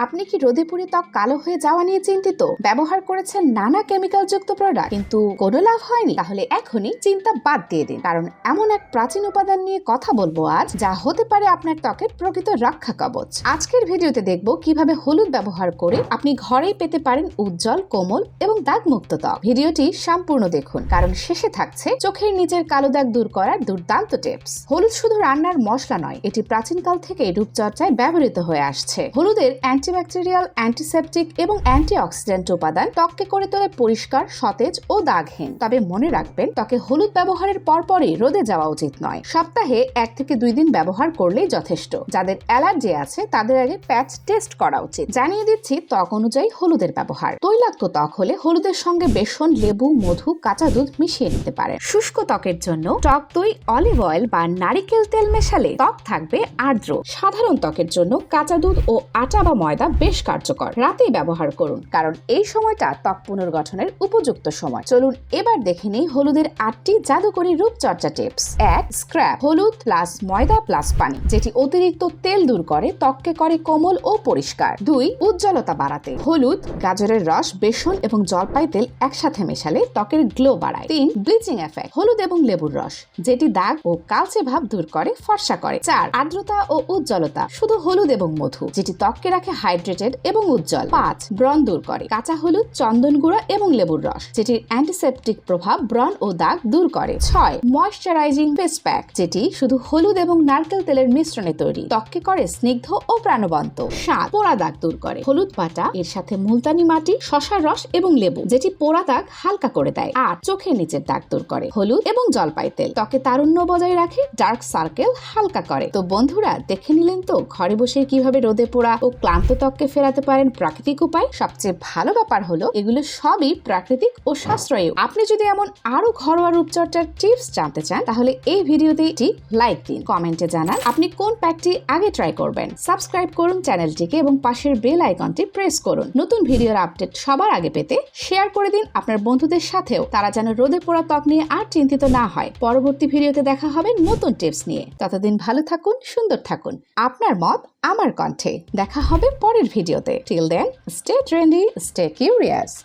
আপনি কি রোদে পুড়ে ত্বক কালো হয়ে যাওয়া নিয়ে চিন্তিত? ব্যবহার করেছেন নানা কেমিক্যাল যুক্ত প্রোডাক্ট কিন্তু কোনো লাভ হয়নি। তাহলে এখনই চিন্তা বাদ দিয়ে দিন। কারণ এমন এক প্রাচীন উপাদান নিয়ে কথা বলব আজ, যা হতে পারে আপনার ত্বকের প্রকৃত রক্ষা কবচ। আজকের ভিডিওতে দেখব কীভাবে হলুদ ব্যবহার করে আপনি ঘরেই পেতে পারেন উজ্জ্বল, কোমল এবং দাগমুক্ত ত্বক। ভিডিওটি সম্পূর্ণ দেখুন, কারণ শেষে থাকছে চোখের নিচের কালো দাগ দূর করার দুর্দান্ত টিপস হলুদ শুধু রান্নার মশলা নয়, এটি প্রাচীনকাল থেকে রূপচর্চায় ব্যবহৃত হয়ে আসছে। হলুদের অ্যান্টিব্যাকটেরিয়াল, অ্যান্টিসেপটিক এবং অ্যান্টিঅক্সিডেন্ট উপাদান ত্বককে করে তোলে পরিষ্কার, সতেজ ও দাগহীন। তবে মনে রাখবেন, ত্বকে হলুদ ব্যবহারের পরপরই রোদে যাওয়া উচিত নয়। সপ্তাহে এক থেকে দুই দিন ব্যবহার করলেই যথেষ্ট। যাদের অ্যালার্জি আছে, তাদের আগে প্যাচ টেস্ট করা উচিত। জানিয়ে দিচ্ছি, ত্বক অনুযায়ী হলুদের ব্যবহার। তৈলাক্ত ত্বক হলে হলুদের সঙ্গে বেসন, লেবু, মধু, কাঁচা দুধ মিশিয়ে নিতে পারে শুষ্ক ত্বকের জন্য টক দই, অলিভ অয়েল বা নারিকেল তেল মেশালে ত্বক থাকবে আর্দ্র। সাধারণ ত্বকের জন্য কাঁচা দুধ ও আটা বা ময়দা বেশ কার্যকর। রাতেই ব্যবহার করুন, কারণ এই সময়টা ত্বক পুনর্গঠনের উপযুক্ত সময়। চলুন এবার দেখে নিই হলুদের আটটি জাদুকরী রূপচর্চা টিপস। এক, স্ক্র্যাপ, হলুদ প্লাস ময়দা প্লাস পানি, যেটি অতিরিক্ত তেল দূর করে, ত্বককে করে কোমল ও পরিষ্কার। দুই, উজ্জ্বলতা বাড়াতে, হলুদ, গাজরের রস, বেসন এবং জলপাই তেল একসাথে মেশালে ত্বকের গ্লো বাড়ায়। তিন, ব্লিচিং এফেক্ট, হলুদ এবং লেবুর রস, যেটি দাগ ও কালচে ভাব দূর করে, ফর্সা করে। চার, আর্দ্রতা ও উজ্জ্বলতা, শুধু হলুদ এবং মধু, যেটি ত্বককে রাখে হাইড্রেটেড এবং উজ্জ্বল। পাঁচ, ব্রণ দূর করে। কাঁচা হলুদ, চন্দন গুঁড়া এবং লেবুর রস, যেটির অ্যান্টিসেপটিক প্রভাব ব্রণ ও দাগ দূর করে। ছয় ময়শ্চারাইজিং ফেস প্যাক যেটি শুধু হলুদ এবং নারকেল তেলের মিশ্রণে তৈরি, ত্বককে করে স্নিগ্ধ ও প্রাণবন্ত। সাত, পোড়া দাগ দূর করে। হলুদ পাটা এর সাথে মুলতানি মাটি, শশার রস এবং লেবু, যেটি পোড়া দাগ হালকা করে দেয়। আর চোখের নিচের দাগ দূর করে। হলুদ এবং জলপাই তেল, ত্বকে তারুণ্য বজায় রাখে ডার্ক সার্কেল হালকা করে। তো বন্ধুরা, দেখে নিলেন তো, ঘরে বসে কীভাবে রোদে পোড়া ও ক্লান্ত ত্বককে ফেরাতে পারেন প্রাকৃতিক উপায়। সবচেয়ে ভালো ব্যাপার হলো, এগুলো সবই প্রাকৃতিক ও সাশ্রয়ী আপনি যদি এমন আরও ঘরোয়া রূপচর্চার টিপস জানতে চান, তাহলে এই ভিডিওতে একটি লাইক দিন। কমেন্টে জানান আপনি কোন প্যাকটি আগে ট্রাই করবেন। সাবস্ক্রাইব করুন চ্যানেলটিকে এবং পাশের বেল আইকনটি প্রেস করুন। নতুন ভিডিওর আপডেট সবার আগে পেতে শেয়ার করে দিন আপনার বন্ধুদের সাথেও, তারা যেন রোদে পোড়া ত্বক নিয়ে আর চিন্তিত না হয়। পরবর্তী ভিডিওতে দেখা হবে নতুন টিপস নিয়ে। ততদিন ভালো থাকুন, সুন্দর থাকুন। আপনার মত আমার কণ্ঠে। দেখা হবে পরের ভিডিওতে। Till then stay trendy stay curious